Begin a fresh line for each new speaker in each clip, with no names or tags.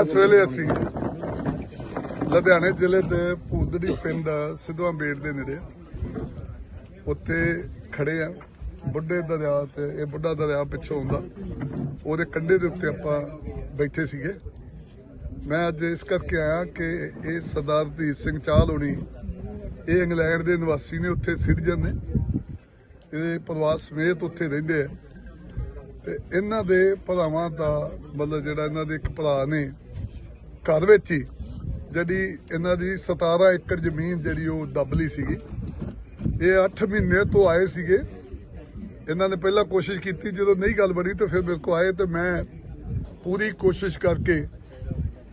ਇਸ ਵੇਲੇ ਅਸੀਂ ਲੁਧਿਆਣੇ ਜ਼ਿਲ੍ਹੇ ਦੇ ਭੂਦੜੀ ਪਿੰਡ ਸਿੱਧਵਾਂ ਬੇੜ ਦੇ ਨੇੜੇ ਉੱਥੇ ਖੜੇ ਆ। ਬੁੱਢੇ ਦਰਿਆ ਤੇ ਇਹ ਬੁੱਢਾ ਦਰਿਆ ਪਿੱਛੋਂ ਆਉਂਦਾ। ਉਹਦੇ ਕੰਢੇ ਦੇ ਉੱਤੇ ਆਪਾਂ ਬੈਠੇ ਸੀਗੇ। ਮੈਂ ਅੱਜ ਇਸ ਕਰਕੇ ਆਇਆ ਕਿ ਇਹ ਸਰਦਾਰ ਧੀਰ ਸਿੰਘ ਚਾਹਲ ਹੋਣੀ, ਇਹ ਇੰਗਲੈਂਡ ਦੇ ਨਿਵਾਸੀ ਨੇ, ਉੱਥੇ ਸਿਟੀਜ਼ਨ ਨੇ। ਇਹਦੇ ਪਰਿਵਾਰ ਸਮੇਤ ਉੱਥੇ ਰਹਿੰਦੇ ਆ। ਤੇ ਇਹਨਾਂ ਦੇ ਭਰਾਵਾਂ ਦਾ ਮਤਲਬ ਜਿਹੜਾ ਇਹਨਾਂ ਦੇ ਇੱਕ ਭਰਾ ਨੇ ਘਰ ਵਿੱਚ ਹੀ ਜਿਹੜੀ ਇਹਨਾਂ ਦੀ 17 ਏਕੜ ਜ਼ਮੀਨ ਜਿਹੜੀ ਉਹ ਦੱਬ ਲਈ ਸੀਗੀ। ਇਹ 8 ਮਹੀਨੇ ਤੋਂ ਆਏ ਸੀਗੇ। ਇਹਨਾਂ ਨੇ ਪਹਿਲਾਂ ਕੋਸ਼ਿਸ਼ ਕੀਤੀ, ਜਦੋਂ ਨਹੀਂ ਗੱਲ ਬਣੀ ਤਾਂ ਫਿਰ ਮੇਰੇ ਕੋ ਆਏ ਤੇ ਮੈਂ ਪੂਰੀ ਕੋਸ਼ਿਸ਼ ਕਰਕੇ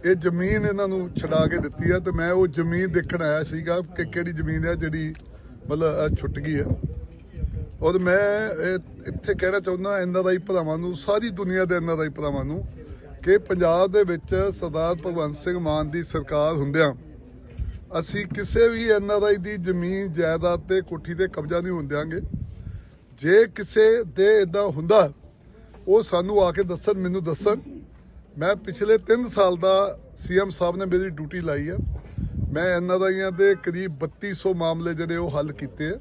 ਇਹ ਜ਼ਮੀਨ ਇਹਨਾਂ ਨੂੰ ਛਡਾ ਕੇ ਦਿੱਤੀ ਆ ਤੇ ਮੈਂ ਉਹ ਜ਼ਮੀਨ ਦੇਖਣ ਆਇਆ ਸੀਗਾ ਕਿ ਕਿਹੜੀ ਜ਼ਮੀਨ ਹੈ ਜਿਹੜੀ ਮਤਲਬ ਛੁੱਟ ਗਈ ਹੈ ਔਰ ਮੈਂ ਇੱਥੇ ਕਹਿਣਾ ਚਾਹੁੰਦਾ, ਇਹਨਾਂ ਦਾ ਹੀ ਭਰਾਵਾਂ ਨੂੰ, ਸਾਰੀ ਦੁਨੀਆ ਦੇ ਇਹਨਾਂ ਦਾ ਹੀ ਭਰਾਵਾਂ ਨੂੰ ਕਿ ਪੰਜਾਬ ਦੇ ਵਿੱਚ ਸਰਦਾਰ ਭਗਵੰਤ ਸਿੰਘ ਮਾਨ ਦੀ ਸਰਕਾਰ ਹੁੰਦਿਆਂ ਅਸੀਂ ਕਿਸੇ ਵੀ ਐਨਆਰਆਈ ਦੀ ਜ਼ਮੀਨ, ਜਾਇਦਾਦ ਤੇ ਕੋਠੀ ਤੇ ਕਬਜ਼ਾ ਨਹੀਂ ਹੁੰਦਿਆਂਗੇ ਜੇ ਕਿਸੇ ਦੇ ਇਦਾਂ ਹੁੰਦਾ, ਉਹ ਸਾਨੂੰ ਆ ਕੇ ਦੱਸਣ, ਮੈਨੂੰ ਦੱਸਣ। ਮੈਂ ਪਿਛਲੇ 3 ਸਾਲ ਦਾ ਸੀਐਮ ਸਾਹਿਬ ਨੇ ਮੇਰੀ ਡਿਊਟੀ ਲਾਈ ਹੈ ਮੈਂ ਐਨਆਰਆਈਆਂ ਦੇ ਕਰੀਬ 3200 ਮਾਮਲੇ ਜਿਹੜੇ ਉਹ ਹੱਲ ਕੀਤੇ ਆ।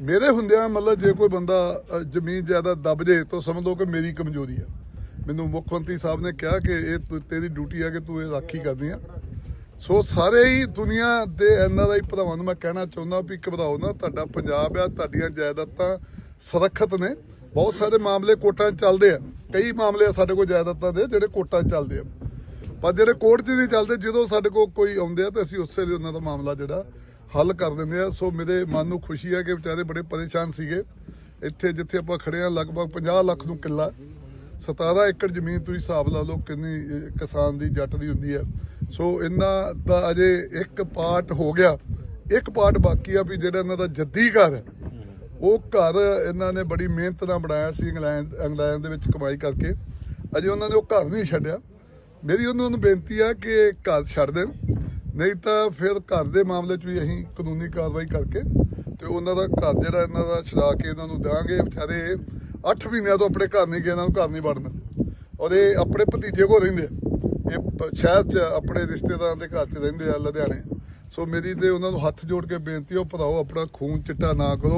ਮੇਰੇ ਹੁੰਦਿਆਂ ਮਤਲਬ ਜੇ ਕੋਈ ਬੰਦਾ ਜ਼ਮੀਨ, ਜਾਇਦਾਦ ਦੱਬ ਜੇ ਤਾਂ ਸਮਝ ਲਓ ਕਿ ਮੇਰੀ ਕਮਜ਼ੋਰੀ ਹੈ ਮੈਨੂੰ ਮੁੱਖ ਮੰਤਰੀ ਸਾਹਿਬ ਨੇ ਕਿਹਾ ਕਿ ਇਹ ਤੇਰੀ ਡਿਊਟੀ ਆ ਕਿ ਤੂੰ ਇਹ ਰਾਖੀ ਕਰਦੀ ਆ। ਸੋ ਸਾਰੇ ਹੀ ਦੁਨੀਆ ਦੇ ਐਨਆਰਆਈ ਭਰਾਵਾਂ ਨੂੰ ਮੈਂ ਕਹਿਣਾ ਚਾਹੁੰਦਾ ਵੀ ਘਬਰਾਓ ਨਾ, ਤੁਹਾਡਾ ਪੰਜਾਬ ਆ, ਤੁਹਾਡੀਆਂ ਜਾਇਦਾਦਾਂ ਸੁਰੱਖਿਅਤ ਨੇ। ਬਹੁਤ ਸਾਰੇ ਮਾਮਲੇ ਕੋਰਟਾਂ ਚੱਲਦੇ ਆ। ਕਈ ਮਾਮਲੇ ਆ ਸਾਡੇ ਕੋਲ ਜਾਇਦਾਦਾਂ ਦੇ ਜਿਹੜੇ ਕੋਰਟਾਂ ਚੱਲਦੇ ਆ। ਪਰ ਜਿਹੜੇ ਕੋਰਟ 'ਚ ਨਹੀਂ ਚੱਲਦੇ, ਜਦੋਂ ਸਾਡੇ ਕੋਲ ਕੋਈ ਆਉਂਦੇ ਆ ਤਾਂ ਅਸੀਂ ਉਸੇ ਲਈ ਉਹਨਾਂ ਦਾ ਮਾਮਲਾ ਜਿਹੜਾ ਹੱਲ ਕਰ ਦਿੰਦੇ ਆ। ਸੋ ਮੇਰੇ ਮਨ ਨੂੰ ਖੁਸ਼ੀ ਹੈ ਕਿ ਵਿਚਾਰੇ ਬੜੇ ਪਰੇਸ਼ਾਨ ਸੀਗੇ। ਇੱਥੇ ਜਿੱਥੇ ਆਪਾਂ ਖੜੇ ਆ, ਲਗਭਗ 50 ਲੱਖ ਨੂੰ ਕਿੱਲਾ 17 ਏਕੜ ਜ਼ਮੀਨ ਤੁਸੀਂ ਹਿਸਾਬ ਲਾ ਲਓ ਕਿੰਨੀ ਕਿਸਾਨ ਦੀ, ਜੱਟ ਦੀ ਹੁੰਦੀ ਹੈ। ਸੋ ਇਹਨਾਂ ਦਾ ਅਜੇ ਇੱਕ ਪਾਰਟ ਹੋ ਗਿਆ। ਇੱਕ ਪਾਰਟ ਬਾਕੀ ਆ ਵੀ ਜਿਹੜਾ ਇਹਨਾਂ ਦਾ ਜੱਦੀ ਘਰ ਹੈ। ਉਹ ਘਰ ਇਹਨਾਂ ਨੇ ਬੜੀ ਮਿਹਨਤ ਨਾਲ ਬਣਾਇਆ ਸੀ ਇੰਗਲੈਂਡ ਇੰਗਲੈਂਡ ਦੇ ਵਿੱਚ ਕਮਾਈ ਕਰਕੇ। ਅਜੇ ਉਹਨਾਂ ਨੇ ਉਹ ਘਰ ਨਹੀਂ ਛੱਡਿਆ। ਮੇਰੀ ਉਹਨਾਂ ਨੂੰ ਬੇਨਤੀ ਆ ਕਿ ਘਰ ਛੱਡ ਦੇਣ। ਨਹੀਂ ਤਾਂ ਫਿਰ ਘਰ ਦੇ ਮਾਮਲੇ 'ਚ ਵੀ ਅਸੀਂ ਕਾਨੂੰਨੀ ਕਾਰਵਾਈ ਕਰਕੇ ਤੇ ਉਹਨਾਂ ਦਾ ਘਰ ਜਿਹੜਾ ਇਹਨਾਂ ਦਾ ਛਡਾ ਕੇ ਇਹਨਾਂ ਨੂੰ ਦੇਵਾਂਗੇ। ਵਿਚਾਰੇ 8 ਮਹੀਨਿਆਂ ਤੋਂ ਆਪਣੇ ਘਰ ਨਹੀਂ ਗਏ ਇਹਨਾਂ ਨੂੰ ਘਰ ਨਹੀਂ ਵੜਨ ਦਿੰਦੇ। ਔਰ ਇਹ ਆਪਣੇ ਭਤੀਜੇ ਕੋਲ ਰਹਿੰਦੇ ਆ। ਇਹ ਸ਼ਹਿਰ 'ਚ ਆਪਣੇ ਰਿਸ਼ਤੇਦਾਰਾਂ ਦੇ ਘਰ 'ਚ ਰਹਿੰਦੇ ਆ ਲੁਧਿਆਣੇ। ਸੋ ਮੇਰੀ ਤੇ ਉਹਨਾਂ ਨੂੰ ਹੱਥ ਜੋੜ ਕੇ ਬੇਨਤੀ ਉਹ ਭਰਾਓ, ਆਪਣਾ ਖੂਨ ਚਿੱਟਾ ਨਾ ਕਰੋ।